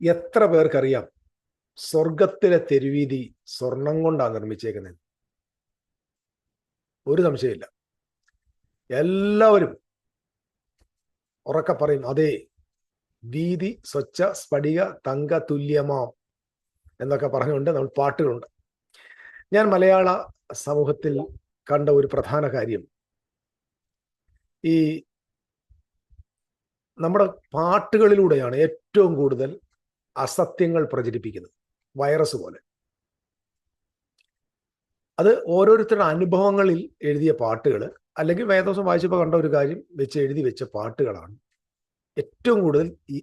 എത്ര പേർക്കറിയാം? സ്വർഗത്തിലെ തെരുവീതി സ്വർണം കൊണ്ടാണ് നിർമ്മിച്ചേക്കുന്നത്. ഒരു സംശയമില്ല എല്ലാവരും ഉറക്ക പറയും അതെ വീതി സ്വച്ഛ സ്ഫടിക തങ്ക തുല്യമാം? എന്നൊക്കെ പറഞ്ഞുകൊണ്ട് നമ്മൾ പാട്ടുകളുണ്ട്. ഞാൻ മലയാള സമൂഹത്തിൽ കണ്ട ഒരു പ്രധാന കാര്യം ഈ നമ്മുടെ പാട്ടുകളിലൂടെയാണ് ഏറ്റവും കൂടുതൽ അസത്യങ്ങൾ പ്രചരിപ്പിക്കുന്നത്. വൈറസ് പോലെ. അത് ഓരോരുത്തരുടെ അനുഭവങ്ങളിൽ എഴുതിയ പാട്ടുകൾ അല്ലെങ്കിൽ വേദോസം വായിച്ചപ്പോൾ കണ്ട ഒരു കാര്യം വെച്ച് എഴുതി വെച്ച പാട്ടുകളാണ്. ഏറ്റവും കൂടുതൽ ഈ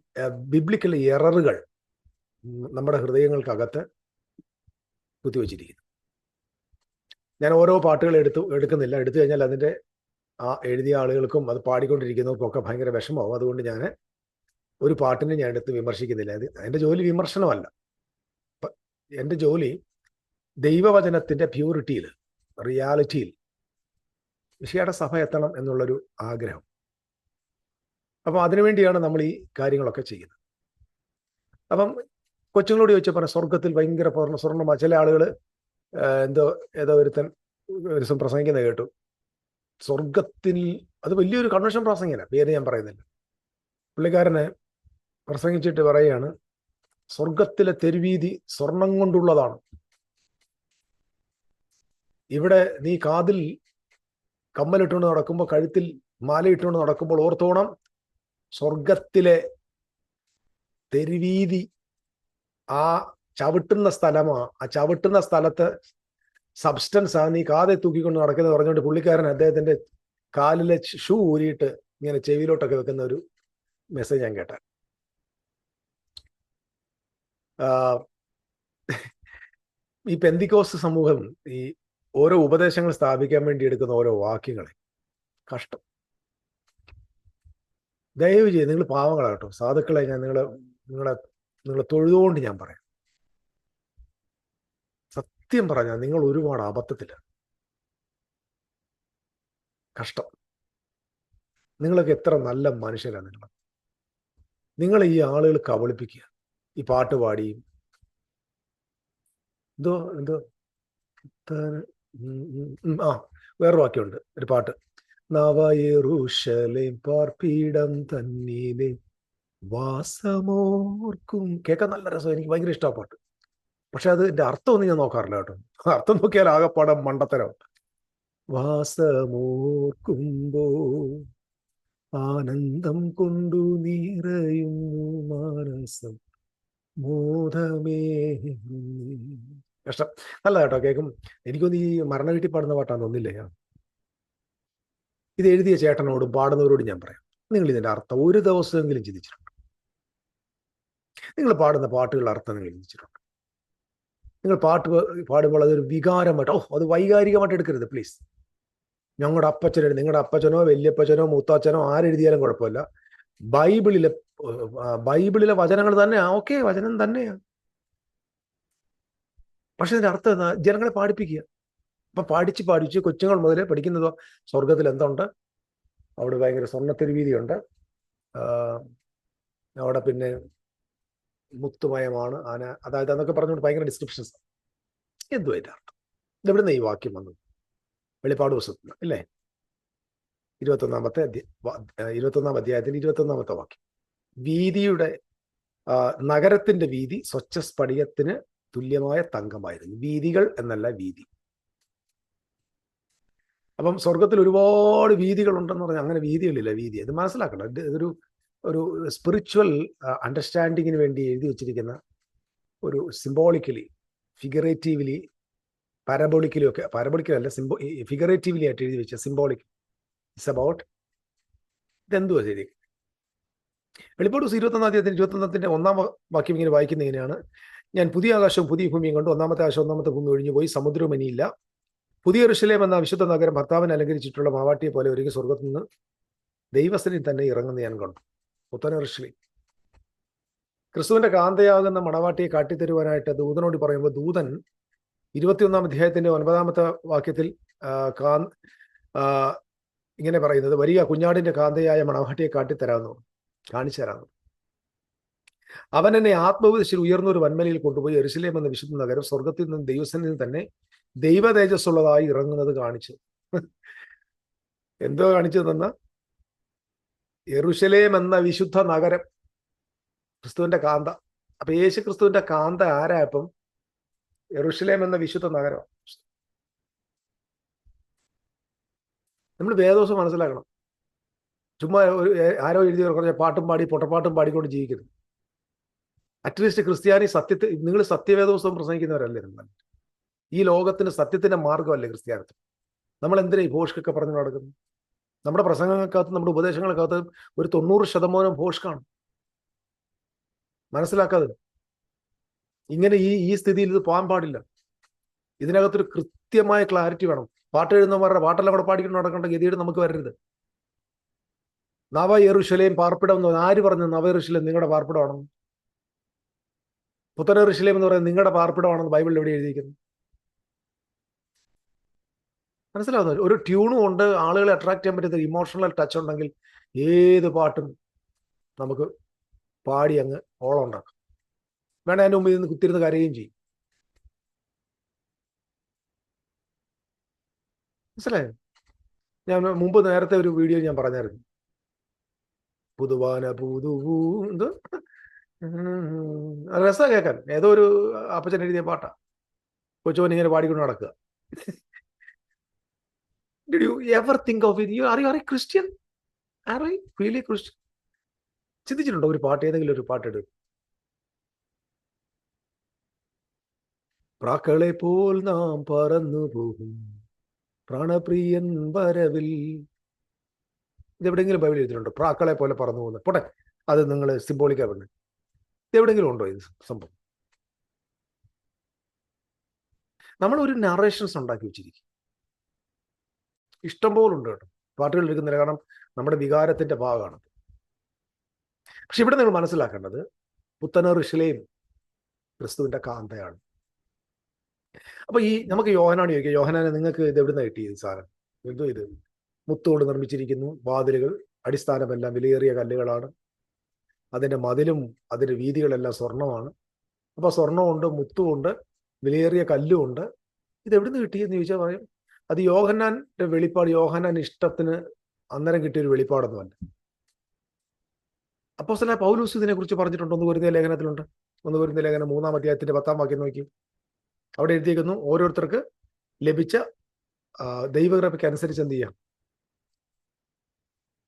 ബിബ്ലിക്കൽ എററുകൾ നമ്മുടെ ഹൃദയങ്ങൾക്കകത്ത് കുത്തിവെച്ചിരിക്കുന്നു. ഞാൻ ഓരോ പാട്ടുകൾ എടുത്തു എടുക്കുന്നില്ല. എടുത്തു കഴിഞ്ഞാൽ അതിന്റെ ആ എഴുതിയ ആളുകൾക്കും അത് പാടിക്കൊണ്ടിരിക്കുന്നവർക്കും ഒക്കെ ഭയങ്കര വിഷമമാവും. അതുകൊണ്ട് ഞാൻ ഒരു പാട്ടിനെ ഞാൻ എടുത്ത് വിമർശിക്കുന്നില്ല. അത് എന്റെ ജോലി വിമർശനമല്ല. എന്റെ ജോലി ദൈവവചനത്തിന്റെ പ്യൂരിറ്റിയിൽ റിയാലിറ്റിയിൽ വിഷയുടെ സഭ എത്തണം എന്നുള്ളൊരു ആഗ്രഹം. അപ്പം അതിനുവേണ്ടിയാണ് നമ്മൾ ഈ കാര്യങ്ങളൊക്കെ ചെയ്യുന്നത്. അപ്പം കൊച്ചുങ്ങളോട് ചോദിച്ചപ്പോൾ സ്വർഗത്തിൽ ഭയങ്കര പൂർണ സ്വർണ ചില ആളുകൾ എന്തോ ഏതോ ഒരുത്തൻ ഒരു ദിവസം പ്രസംഗിക്കുന്നത് കേട്ടു. സ്വർഗത്തിൽ അത് വലിയൊരു കൺവെൻഷൻ പ്രസംഗിന പേര് ഞാൻ പറയുന്നില്ല. പുള്ളിക്കാരന് പ്രസംഗിച്ചിട്ട് പറയാണ് സ്വർഗത്തിലെ തെരുവീതി സ്വർണം കൊണ്ടുള്ളതാണ്. ഇവിടെ നീ കാതിൽ കമ്മലിട്ടുകൊണ്ട് നടക്കുമ്പോൾ കഴുത്തിൽ മാലയിട്ടുകൊണ്ട് നടക്കുമ്പോൾ ഓർത്തോണം സ്വർഗത്തിലെ തെരുവീതി ആ ചവിട്ടുന്ന സ്ഥലമാ ആ ചവിട്ടുന്ന സ്ഥലത്ത് സബ്സ്റ്റൻസ് ആ നീ കാതെ തൂക്കിക്കൊണ്ട് നടക്കുന്നത് പറഞ്ഞുകൊണ്ട് പുള്ളിക്കാരൻ അദ്ദേഹത്തിന്റെ കാലിലെ ഷൂ ഊരിയിട്ട് ഇങ്ങനെ ചെവിയിലോട്ടൊക്കെ വെക്കുന്ന ഒരു മെസ്സേജ് ഞാൻ കേട്ട. ഈ പെന്തിക്കോസ് സമൂഹം ഈ ഓരോ ഉപദേശങ്ങൾ സ്ഥാപിക്കാൻ വേണ്ടി എടുക്കുന്ന ഓരോ വാക്യങ്ങളെ. കഷ്ടം. ദയവ് ചെയ്ത് നിങ്ങൾ പാവങ്ങളാകട്ടോ സാധുക്കളെ ഞാൻ നിങ്ങളെ നിങ്ങളെ നിങ്ങളെ തൊഴുതുകൊണ്ട് ഞാൻ പറയാം. സത്യം പറഞ്ഞാൽ നിങ്ങൾ ഒരുപാട് അബദ്ധത്തില്ല കഷ്ടം. നിങ്ങളൊക്കെ എത്ര നല്ല മനുഷ്യരാണ് നിങ്ങൾ നിങ്ങളെ ഈ ആളുകൾ കബളിപ്പിക്കുക. ഈ പാട്ട് പാടിയും എന്തോ എന്തോ ആ വേറൊരു വാക്യമുണ്ട് ഒരു പാട്ട്. നവയറൂഷലേം പാർപ്പീടം തന്നീലെ വാസമോർക്കും. കേൾക്കാൻ നല്ല രസം എനിക്ക് ഭയങ്കര ഇഷ്ടമാണ് പാട്ട്. പക്ഷെ അത് അർത്ഥം അർത്ഥമൊന്നും ഞാൻ നോക്കാറില്ല കേട്ടോ. അർത്ഥം നോക്കിയാൽ ആകെപ്പാടം മണ്ടത്തരം. വാസമോർക്കുമ്പോ ആനന്ദം കൊണ്ടു നിറയുന്നു മാനസം. മോദമേ കഷ്ടം. നല്ല കേട്ടോ കേൾക്കും എനിക്കൊന്ന് ഈ മരണ വീട്ടിൽ പാടുന്ന പാട്ടാന്ന് ഒന്നില്ലേ ഇത് എഴുതിയ ചേട്ടനോടും പാടുന്നവരോടും ഞാൻ പറയാം. നിങ്ങൾ ഇതിന്റെ അർത്ഥം ഒരു ദിവസമെങ്കിലും ചിന്തിച്ചിട്ടുണ്ട്. നിങ്ങൾ പാടുന്ന പാട്ടുകളുടെ അർത്ഥം നിങ്ങൾ ചിന്തിച്ചിട്ടുണ്ട്. നിങ്ങൾ പാട്ട് പാടുമ്പോൾ അതൊരു വികാരമായിട്ട് ഓ അത് വൈകാരികമായിട്ട് എടുക്കരുത് പ്ലീസ്. ഞങ്ങളുടെ അപ്പച്ചനോ നിങ്ങളുടെ അപ്പച്ചനോ വല്യപ്പച്ചനോ മൂത്താച്ചനോ ആരെഴുതിയാലും കുഴപ്പമില്ല. ബൈബിളിലെ ബൈബിളിലെ വചനങ്ങൾ തന്നെയാ. ഓക്കെ വചനം തന്നെയാ. പക്ഷെ ഇതിന്റെ അർത്ഥം എന്താ? ജനങ്ങളെ പാടിപ്പിക്കുക. അപ്പൊ പാടിച്ച് പാടിച്ച് കൊച്ചുങ്ങൾ മുതലേ പഠിക്കുന്നതോ സ്വർഗത്തിൽ എന്തുണ്ട്? അവിടെ ഭയങ്കര സ്വർണത്തിരുവീതിയുണ്ട് അവിടെ പിന്നെ മുത്തുമയമാണ് ആന. അതായത് അതൊക്കെ പറഞ്ഞുകൊണ്ട് ഭയങ്കര ഡിസ്ക്രിപ്ഷൻസ് എന്തോ അതിന്റെ അർത്ഥം? ഇതെവിടുന്ന ഈ വാക്യം വന്നത്? വെളിപ്പാട് പുസ്തകത്തിൽ അല്ലേ? ഇരുപത്തൊന്നാമത്തെ അധ്യായ ഇരുപത്തൊന്നാം അധ്യായത്തിൽ ഇരുപത്തൊന്നാമത്തെ വാക്യം. വീതിയുടെ നഗരത്തിന്റെ വീതി സ്വച്ഛ സ്ഫടികത്തിന് തുല്യമായ തങ്കമായിരുന്നു. വീതികൾ എന്നല്ല വീതി. അപ്പം സ്വർഗത്തിൽ ഒരുപാട് വീതികൾ ഉണ്ടെന്ന് പറഞ്ഞാൽ അങ്ങനെ വീതികളില്ല വീതി. അത് മനസ്സിലാക്കണം. ഇതൊരു ഒരു സ്പിരിച്വൽ അണ്ടർസ്റ്റാൻഡിങ്ങിന് വേണ്ടി എഴുതി വെച്ചിരിക്കുന്ന ഒരു സിംബോളിക്കലി ഫിഗറേറ്റീവ്ലി പാരബോളിക്കലി ഒക്കെ പാരബോളിക്കലല്ല സിംബോ ഫിഗറേറ്റീവ്ലി ആയിട്ട് എഴുതി വെച്ച സിംബോളിക് ഇറ്റ്സ് അബൌട്ട് ഇതെന്തുവാ ശരി? വെളിപ്പാട് ദിവസം ഇരുപത്തൊന്നാം തീയതി ഇരുപത്തൊന്നത്തിന്റെ ഒന്നാം വാക്യം ഇങ്ങനെ വായിക്കുന്ന ഇങ്ങനെയാണ് ഞാൻ പുതിയ ആകാശവും പുതിയ ഭൂമിയും കണ്ടു. ഒന്നാമത്തെ ആകാശം ഒന്നാമത്തെ ഭൂമി ഒഴിഞ്ഞു പോയി. സമുദ്രവും ഇനിയില്ല. പുതിയ ഋഷിലേം എന്ന വിശുദ്ധ നഗരം ഭർത്താവിനെ അലങ്കരിച്ചിട്ടുള്ള മാവാട്ടിയെ പോലെ ഒരുങ്ങി സ്വർഗത്തിൽ നിന്ന് ദൈവസ്ഥനിൽ തന്നെ ഇറങ്ങുന്ന ഞാൻ കണ്ടു. പുത്തന ഋഷി ക്രിസ്തുവിന്റെ കാന്തയാകുന്ന മണവാട്ടിയെ കാട്ടിത്തരുവാനായിട്ട് ദൂതനോട് പറയുമ്പോൾ ദൂതൻ ഇരുപത്തിയൊന്നാം അധ്യായത്തിന്റെ ഒൻപതാമത്തെ വാക്യത്തിൽ കാ ഇങ്ങനെ പറയുന്നത് വരിക കുഞ്ഞാടിന്റെ കാന്തയായ മണവാട്ടിയെ കാട്ടിത്തരാമെന്നു കാണിച്ചു തരാമെന്ന് അവൻ എന്നെ ആത്മവിധത്തിൽ ഉയർന്ന ഒരു വന്മലയിൽ കൊണ്ടുപോയി എരുസലേം എന്ന വിശുദ്ധ നഗരം സ്വർഗത്തിൽ നിന്ന് ദൈവസനിൽ നിന്ന് തന്നെ ദൈവ തേജസ്സുള്ളതായി ഇറങ്ങുന്നത് കാണിച്ചു. എന്തോ കാണിച്ചു തന്ന എറുശലേം എന്ന വിശുദ്ധ നഗരം. ക്രിസ്തുവിന്റെ കാന്ത. അപ്പൊ യേശു ക്രിസ്തുവിന്റെ കാന്ത ആരായപ്പം? എറുഷലേം എന്ന വിശുദ്ധ നഗരം. നമ്മൾ വേദോസം മനസ്സിലാക്കണം. ചുമ്മാ ആരോ എഴുതി കുറച്ച് പാട്ടും പാടി പൊട്ടപ്പാട്ടും പാടിക്കൊണ്ട് ജീവിക്കരുത് അറ്റ്ലീസ്റ്റ് ക്രിസ്ത്യാനി സത്യത്തെ നിങ്ങൾ സത്യവേദോത്സവം പ്രസംഗിക്കുന്നവരല്ലേ നിങ്ങൾ? ഈ ലോകത്തിന് സത്യത്തിന്റെ മാർഗമല്ലേ ക്രിസ്ത്യാനത്വം? നമ്മൾ എന്തിനാ ഈ ഭോഷ്കൊക്കെ പറഞ്ഞു നടക്കുന്നു നമ്മുടെ പ്രസംഗങ്ങൾക്കകത്ത് നമ്മുടെ ഉപദേശങ്ങൾക്കകത്ത് ഒരു തൊണ്ണൂറ് ശതമാനം ഭോഷ്കാണ്. മനസ്സിലാക്കാതെ. ഇങ്ങനെ ഈ ഈ സ്ഥിതിയിൽ ഇത് പോകാൻ പാടില്ല. ഇതിനകത്തൊരു കൃത്യമായ ക്ലാരിറ്റി വേണം. പാട്ട് എഴുതുന്നവരുടെ പാട്ടെല്ലാം കൂടെ പാടിക്കൊണ്ട് നടക്കേണ്ട ഗതിയുടെ നമുക്ക് വരരുത്. നവ എറുശലേം പാർപ്പിടം എന്ന് ആര് പറഞ്ഞു നവ എറുശലേം നിങ്ങളുടെ പാർപ്പിടമാണെന്ന്? പുത്തന എറുശലേം എന്ന് പറയുന്നത് നിങ്ങളുടെ പാർപ്പിടമാണെന്ന് ബൈബിളിൽ എവിടെ എഴുതിയിരിക്കുന്നു? മനസ്സിലാവുന്നു ഒരു ട്യൂണും ഉണ്ട് ആളുകളെ അട്രാക്ട് ചെയ്യാൻ പറ്റുന്ന ഇമോഷണൽ ടച്ച് ഉണ്ടെങ്കിൽ ഏത് പാട്ടും നമുക്ക് പാടി അങ്ങ് ഓളം ഉണ്ടാക്കാം. വേണേ അതിന്റെ മുമ്പിൽ നിന്ന് കുത്തിരുന്ന് കരയുകയും ചെയ്യും. മനസ്സിലായോ? ഞാൻ മുമ്പ് നേരത്തെ ഒരു വീഡിയോ ഞാൻ പറഞ്ഞായിരുന്നു. പുതുവാന പുതുവൂ എന്ത് രസം കേൾക്കാൻ ഏതോ ഒരു അപ്പച്ചൻ എഴുതിയ പാട്ടാ. കൊച്ചുവൻ ഇങ്ങനെ പാടിക്കൊണ്ട് നടക്കുക. Did you ever think of it you are you are a Christian I really Christian ചിന്തിച്ചിട്ടുണ്ടോ ഒരു പാട്ട്? ഏതെങ്കിലും ഒരു പാട്ട് എടുക്കും. പ്രാക്കളെ പോൽ നാം പറന്നു പോകും. പ്രാണപ്രിയൻ വരവിൽ ഇതെവിടെയെങ്കിലും ബൈബിൾ എഴുതിയിട്ടുണ്ടോ? പ്രാക്കളെ പോലെ പറന്നു പോകുന്നത് പോട്ടെ അത് നിങ്ങൾ സിംബോളിക്കാ പറഞ്ഞു. ഇതെവിടെയെങ്കിലും ഉണ്ടോ ഇത് സംഭവം? നമ്മൾ ഒരു നറേഷൻസ് ഉണ്ടാക്കി വെച്ചിരിക്കും. ഇഷ്ടംപോലെ ഉണ്ട് കേട്ടോ. പാട്ടുകൾ എടുക്കുന്നില്ല കാരണം നമ്മുടെ വികാരത്തിന്റെ ഭാഗമാണ്. പക്ഷെ ഇവിടെ നിങ്ങൾ മനസ്സിലാക്കേണ്ടത് പുത്തനർ ഋഷിലെയും ക്രിസ്തുവിന്റെ കാന്തയാണ്. അപ്പൊ ഈ നമുക്ക് യോഹനാണ് ചോദിക്കുക യോഹനാനെ നിങ്ങൾക്ക് ഇത് എവിടുന്ന കിട്ടിയത് സാധനം? എന്തോ ഇത്? മുത്തോട് നിർമ്മിച്ചിരിക്കുന്നു. വാതിലുകൾ അടിസ്ഥാനമെല്ലാം വിലയേറിയ കല്ലുകളാണ്. അതിന്റെ മതിലും അതിന്റെ വീതികളെല്ലാം സ്വർണമാണ്. അപ്പോൾ സ്വർണമുണ്ട് മുത്തുമുണ്ട് വിലയേറിയ കല്ലുമുണ്ട് ഇത് എവിടുന്ന് കിട്ടിയെന്ന് ചോദിച്ചാൽ പറയും. അത് യോഹന്നാന്റെ വെളിപ്പാട് യോഹന്നാൻ ഇഷ്ടത്തിന് അന്നേരം കിട്ടിയൊരു വെളിപ്പാടൊന്നുമല്ല. അപ്പോൾ സ്ഥല പൗലൂസ് ഇതിനെ കുറിച്ച് പറഞ്ഞിട്ടുണ്ട്. ഒന്ന് വരുന്ന ലേഖനത്തിലുണ്ട്. ഒന്ന് വരുന്ന ലേഖനം മൂന്നാം അധ്യായത്തിന്റെ പത്താം വാക്യം നോക്കി. അവിടെ എഴുതിയിരിക്കുന്നു ഓരോരുത്തർക്ക് ലഭിച്ച ദൈവകൃപയ്ക്ക് അനുസരിച്ച് എന്ത് ചെയ്യാം?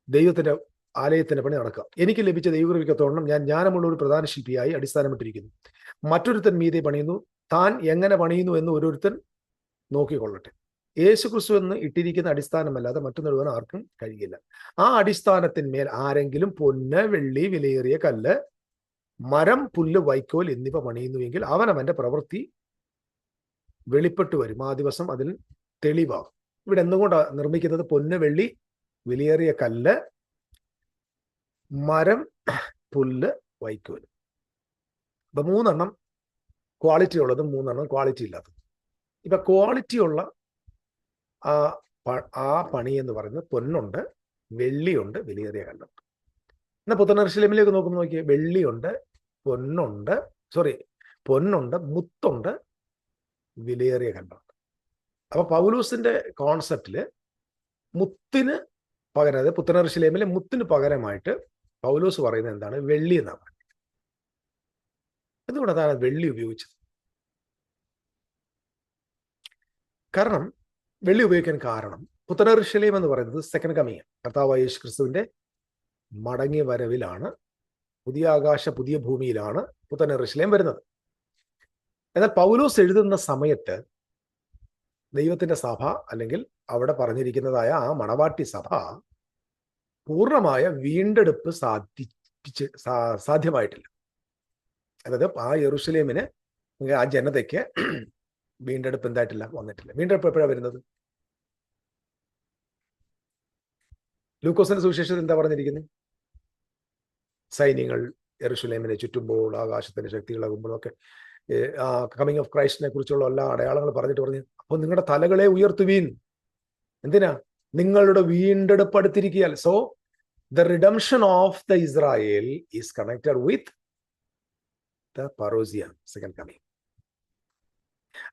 ദൈവത്തിന്റെ ആലയത്തിന്റെ പണി നടക്കാം എനിക്ക് ലഭിച്ച ദൈവകൃപിക്കത്തോളം ഞാൻ ജ്ഞാനമുള്ള ഒരു പ്രധാന ശില്പിയായി അടിസ്ഥാനമിട്ടിരിക്കുന്നു മറ്റൊരുത്തൻ മീതെ പണിയുന്നു. താൻ എങ്ങനെ പണിയുന്നു എന്ന് ഓരോരുത്തൻ നോക്കിക്കൊള്ളട്ടെ. യേശു ക്രിസ്തു എന്ന് ഇട്ടിരിക്കുന്ന അടിസ്ഥാനമല്ലാതെ മറ്റൊന്നിടുവാൻ ആർക്കും കഴിയില്ല. ആ അടിസ്ഥാനത്തിന്മേൽ ആരെങ്കിലും പൊന്ന് വെള്ളി വിലയേറിയ കല്ല് മരം പുല്ല് വൈക്കോൽ എന്നിവ പണിയുന്നുവെങ്കിൽ അവൻ അവന്റെ പ്രവൃത്തി വെളിപ്പെട്ടു വരും ആ ദിവസം അതിൽ തെളിവാകും. ഇവിടെ എന്തുകൊണ്ടാണ് നിർമ്മിക്കുന്നത്? പൊന്ന് വെള്ളി വിലയേറിയ കല്ല് മരം പുല്ല് വൈക്കോൽ ഇപ്പൊ മൂന്നെണ്ണം ക്വാളിറ്റി ഉള്ളതും മൂന്നെണ്ണം ക്വാളിറ്റി ഇല്ലാത്തതും. ഇപ്പൊ ക്വാളിറ്റി ഉള്ള ആ ആ പണി എന്ന് പറയുന്നത് പൊന്നുണ്ട് വെള്ളിയുണ്ട് വിലയേറിയ കല്ലുണ്ട് എന്നാൽ പുത്തനർശിലമിലേക്ക് നോക്കുമ്പോൾ നോക്കിയേ വെള്ളിയുണ്ട് പൊന്നുണ്ട് സോറി പൊന്നുണ്ട് മുത്തുണ്ട് വിലയേറിയ കല്ലുണ്ട്. അപ്പൊ പൗലൂസിന്റെ കോൺസെപ്റ്റിൽ മുത്തിന് പകരം അതായത് പുത്തനർശിലേമിലെ മുത്തിന് പകരമായിട്ട് പൗലോസ് പറയുന്നത് എന്താണ്? വെള്ളി എന്നാണ് പറയുന്നത്. എന്തുകൊണ്ടാണ് അതാണ് വെള്ളി ഉപയോഗിച്ചത്? കാരണം വെള്ളി ഉപയോഗിക്കാൻ കാരണം പുത്തനർശിലേം എന്ന് പറയുന്നത് സെക്കൻഡ് കമ്മിങ് കർത്താവ് യേശു ക്രിസ്തുവിന്റെ മടങ്ങിയ വരവിലാണ് പുതിയ ആകാശ പുതിയ ഭൂമിയിലാണ് പുത്തനർശിലേം വരുന്നത്. എന്നാൽ പൗലോസ് എഴുതുന്ന സമയത്ത് ദൈവത്തിന്റെ സഭ അല്ലെങ്കിൽ അവിടെ പറഞ്ഞിരിക്കുന്നതായ ആ മണവാട്ടി സഭ പൂർണമായ വീണ്ടെടുപ്പ് സാധിപ്പിച്ച് സാധ്യമായിട്ടില്ല. അതായത് ആ യെറുസലേമിന് ആ ജനതയ്ക്ക് വീണ്ടെടുപ്പ് എന്തായിട്ടില്ല വന്നിട്ടില്ല. വീണ്ടെടുപ്പ് എപ്പോഴാണ് വരുന്നത്? ലൂക്കോസിന്റെ സുവിശേഷത്തിൽ എന്താ പറഞ്ഞിരിക്കുന്നത് സൈന്യങ്ങൾ യെറുസലേമിനെ ചുറ്റുമ്പോൾ ആകാശത്തിന്റെ ആ കമ്മിങ് ഓഫ് ക്രൈസ്റ്റിനെ കുറിച്ചുള്ള എല്ലാ അടയാളങ്ങൾ പറഞ്ഞിട്ട് പറഞ്ഞു. അപ്പോൾ നിങ്ങളുടെ തലകളെ ഉയർത്തുവീൻ. എന്തിനാ? നിങ്ങളുടെ വീണ്ടെടുപ്പ് അടുത്തിരിക്കുകയാൽ so the redemption of the Israel is connected with the parousia second coming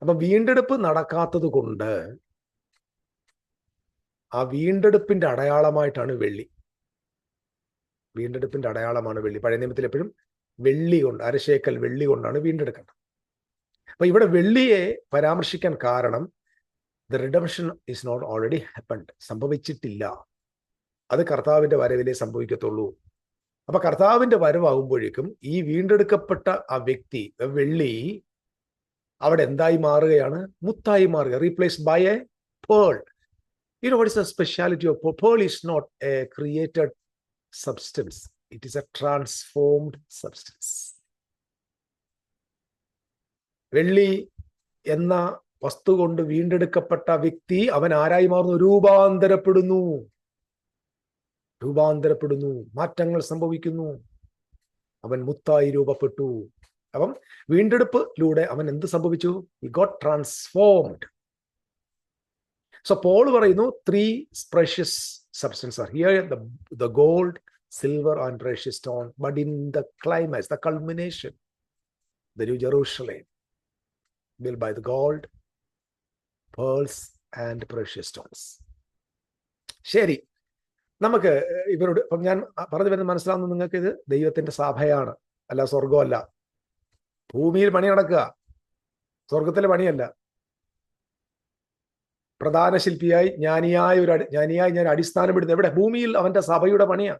അപ്പൊ വീണ്ടെടുപ്പ് നടക്കാത്തത് കൊണ്ട് ആ വീണ്ടെടുപ്പിന്റെ അടയാളമായിട്ടാണ് വെള്ളി. വീണ്ടെടുപ്പിന്റെ അടയാളമാണ് വെള്ളി. പഴയ നിയമത്തിൽ എപ്പോഴും വെള്ളി കൊണ്ട് അരശേക്കൽ വെള്ളി കൊണ്ടാണ് വീണ്ടെടുക്കേണ്ടത്. അപ്പൊ ഇവിടെ വെള്ളിയെ പരാമർശിക്കാൻ കാരണം the redemption is not already happened സംഭവിച്ചിട്ടില്ല. അത് കർത്താവിന്റെ വരവിലേ സംഭവിക്കത്തുള്ളൂ. അപ്പൊ കർത്താവിന്റെ വരവാകുമ്പോഴേക്കും ഈ വീണ്ടെടുക്കപ്പെട്ട ആ വ്യക്തി വെള്ളി അവിടെ എന്തായി മാറുകയാണ്? മുത്തായി മാറുക replace by a pearl you know what is the speciality of pearl is not a created substance it is a transformed substance വെള്ളി എന്ന വസ്തു കൊണ്ട് വീണ്ടെടുക്കപ്പെട്ട വ്യക്തി അവൻ ആരായി മാറുന്നു? രൂപാന്തരപ്പെടുന്നു. രൂപാന്തരപ്പെടുന്നു. മാറ്റങ്ങൾ സംഭവിക്കുന്നു. അവൻ മുത്തായി രൂപപ്പെട്ടു. അപ്പം വീണ്ടെടുപ്പിലൂടെ അവൻ എന്ത് സംഭവിച്ചു? ഈ ഗോട്ട് ട്രാൻസ്ഫോംഡ് സോ പോൾ പറയുന്നു three precious substance are here the gold silver and precious stone but in the climax the culmination the new Jerusalem built by the gold, pearls and precious stones. ശരി. നമുക്ക് ഇവരോട് ഇപ്പം ഞാൻ പറഞ്ഞു വരുന്നത് മനസ്സിലാവുന്നത് നിങ്ങൾക്ക് ഇത് ദൈവത്തിന്റെ സഭയാണ്. അല്ല സ്വർഗമല്ല ഭൂമിയിൽ പണി നടക്കുക. സ്വർഗത്തിലെ പണിയല്ല. പ്രധാന ശില്പിയായി ജ്ഞാനിയായ ഒരു ജ്ഞാനിയായി ഞാൻ അടിസ്ഥാനപ്പെടുന്നത് എവിടെ? ഭൂമിയിൽ അവന്റെ സഭയുടെ പണിയാ.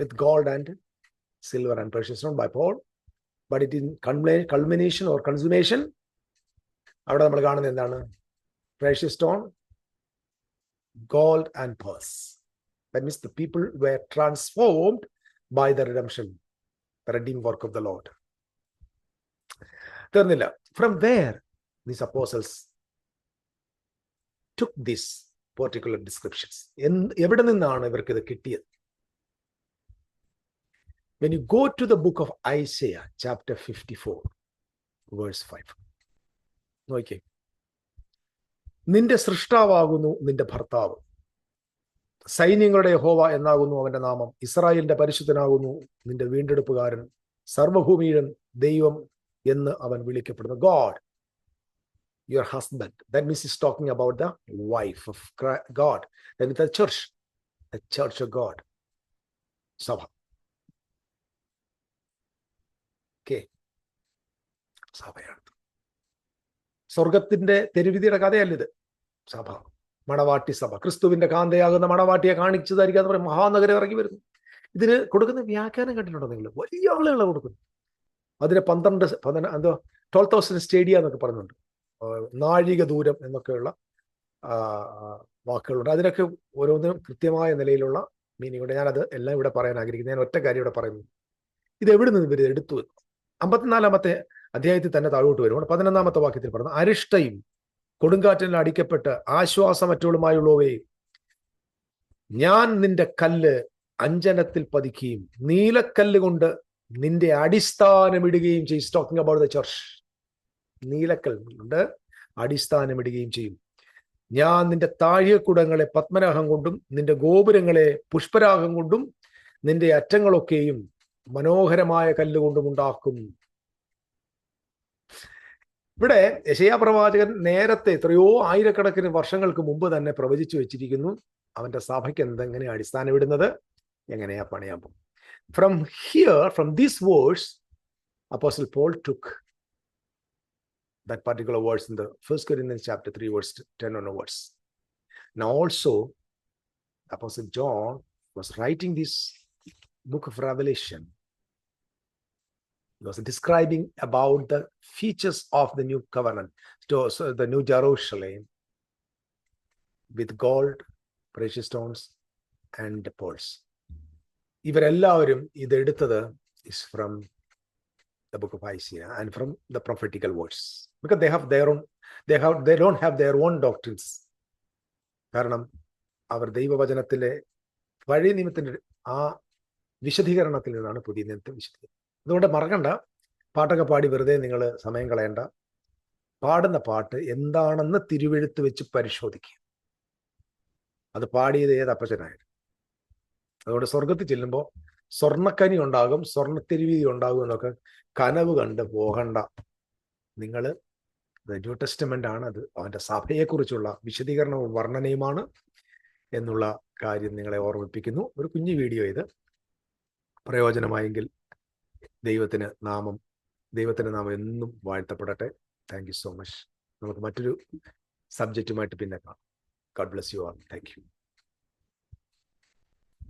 With gold and silver and precious stone by Paul but it in culmination or consummation അവിടെ നമ്മൾ കാണുന്നത് എന്താണ്? Precious stone gold and pearls that means the people were transformed by the redemption redeem work of the Lord തീർന്നില്ല. From where these apostles took this particular descriptions എവിടെ നിന്നാണ് ഇവർക്ക് ഇത് കിട്ടിയത്? When you go to the book of Isaiah, chapter 54, verse 5. നോക്കിയേ. നിന്റെ സൃഷ്ടാവാകുന്നു നിന്റെ ഭർത്താവ്. സൈന്യങ്ങളുടെ ഹോവ എന്നാകുന്നു അവന്റെ നാമം. ഇസ്രായേലിന്റെ പരിശുദ്ധനാകുന്നു നിന്റെ വീണ്ടെടുപ്പുകാരൻ. സർവഭൂമിയിലും ദൈവം എന്ന് അവൻ വിളിക്കപ്പെടുന്നു. God your husband that means is talking about the wife of God the church the church of God സഭ. ഓക്കെ സഭയാണ്. സ്വർഗത്തിന്റെ തെരുവിധിയുടെ കഥയല്ല ഇത് സഭ. മണവാട്ടി സഭ. ക്രിസ്തുവിന്റെ കാന്തയാകുന്ന മണവാട്ടിയെ കാണിച്ചതായിരിക്കും എന്ന് പറയും മഹാനഗരം ഇറങ്ങി വരുന്നു. ഇതിന് കൊടുക്കുന്ന വ്യാഖ്യാനം കണ്ടിട്ടുണ്ടോ നിങ്ങൾ? വലിയ ആളുകളെ കൊടുക്കുന്നു അതിന് പന്ത്രണ്ട് പന്ത്രണ്ട് എന്തോ ട്വൽവ് തൗസൻഡ് സ്റ്റേഡിയ എന്നൊക്കെ പറഞ്ഞുണ്ട്. നാഴിക ദൂരം എന്നൊക്കെയുള്ള വാക്കുകളുണ്ട്. അതിനൊക്കെ ഓരോന്നിനും കൃത്യമായ നിലയിലുള്ള മീനിങ് ഉണ്ട്. ഞാനത് എല്ലാം ഇവിടെ പറയാൻ ആഗ്രഹിക്കുന്നു. ഞാൻ ഒറ്റ കാര്യം ഇവിടെ പറയുന്നു. ഇത് എവിടെ നിന്ന് ഇവർ എടുത്തു അമ്പത്തിനാലാമത്തെ അധ്യായത്തിൽ തന്നെ താഴോട്ട് വരുമ്പോൾ പതിനൊന്നാമത്തെ വാക്യത്തിൽ പറഞ്ഞു അരിഷ്ടയും കൊടുങ്കാറ്റിൽ അടിക്കപ്പെട്ട് ആശ്വാസമറ്റുകളുമായുള്ളവേ ഞാൻ നിന്റെ കല്ല് അഞ്ജനത്തിൽ പതിക്കുകയും നീലക്കല്ല് കൊണ്ട് നിന്റെ അടിസ്ഥാനമിടുകയും ചെയ്യും. ടോക്കിംഗ് അബൌട്ട് ദ ചർച്ച് നീലക്കൽ കൊണ്ട് അടിസ്ഥാനമിടുകയും ചെയ്യും. ഞാൻ നിന്റെ താഴികക്കുടങ്ങളെ പത്മരാഗം കൊണ്ടും നിന്റെ ഗോപുരങ്ങളെ പുഷ്പരാഗം കൊണ്ടും നിന്റെ അറ്റങ്ങളൊക്കെയും മനോഹരമായ കല്ലുകൊണ്ടും ഉണ്ടാക്കും ഇവിടെ യശയാ പ്രവാചകൻ നേരത്തെ എത്രയോ ആയിരക്കണക്കിന് വർഷങ്ങൾക്ക് മുമ്പ് തന്നെ പ്രവചിച്ചു വെച്ചിരിക്കുന്നു അവന്റെ സഭയ്ക്ക് എന്തെങ്ങനെ അടിസ്ഥാനം ഇടുന്നത് എങ്ങനെയാ പണിയാൻ പോകും from here from these verse apostle Paul took that particular verse in the First Corinthians chapter 3, verse 10 onwards. Now also, Apostle John was writing this book of Revelation. He was describing about the features of the new covenant, so, so the new Jerusalem with gold, precious stones, and pearls. ഇവരെല്ലാവരും ഇതെടുത്തത് is from the book of Isaiah and from the prophetical words because they have their own they have they don't have their own doctrines കാരണം അവർ ദൈവവചനത്തിലെ പഴയ നിയമത്തിന്റെ ആ വിശദീകരണത്തിൽ നിന്നാണ് പുതിയ നിയമത്തെ വിശദീകരിക്കുന്നത് അതുകൊണ്ട് മറക്കണ്ട. പാട്ടൊക്കെ പാടി വെറുതെ നിങ്ങൾ സമയം കളയണ്ട. പാടുന്ന പാട്ട് എന്താണെന്ന് തിരുവെഴുത്ത് വെച്ച് പരിശോധിക്കുക. അത് പാടിയത് ഏത് അപ്പച്ചനായിരുന്നു? അതുകൊണ്ട് സ്വർഗത്തിൽ ചെല്ലുമ്പോൾ സ്വർണക്കനി ഉണ്ടാകും സ്വർണ സ്വർണത്തിരുവീതി ഉണ്ടാകും എന്നൊക്കെ കനവ് കണ്ട് പോകണ്ട. നിങ്ങൾ ന്യൂ ടെസ്റ്റമെന്റ് ആണ് അത്. അവന്റെ സഭയെക്കുറിച്ചുള്ള വിശദീകരണവും വർണനയുമാണ് എന്നുള്ള കാര്യം നിങ്ങളെ ഓർമ്മിപ്പിക്കുന്നു. ഒരു കുഞ്ഞു വീഡിയോ ഇത്. പ്രയോജനമായെങ്കിൽ ദൈവത്തിന് നാമം ദൈവത്തിന്റെ നാമം എന്നും വാഴ്ത്തപ്പെടട്ടെ. താങ്ക് സോ മച്ച് നമുക്ക് മറ്റൊരു സബ്ജക്റ്റുമായിട്ട് പിന്നെ കാണാം. God bless you all thank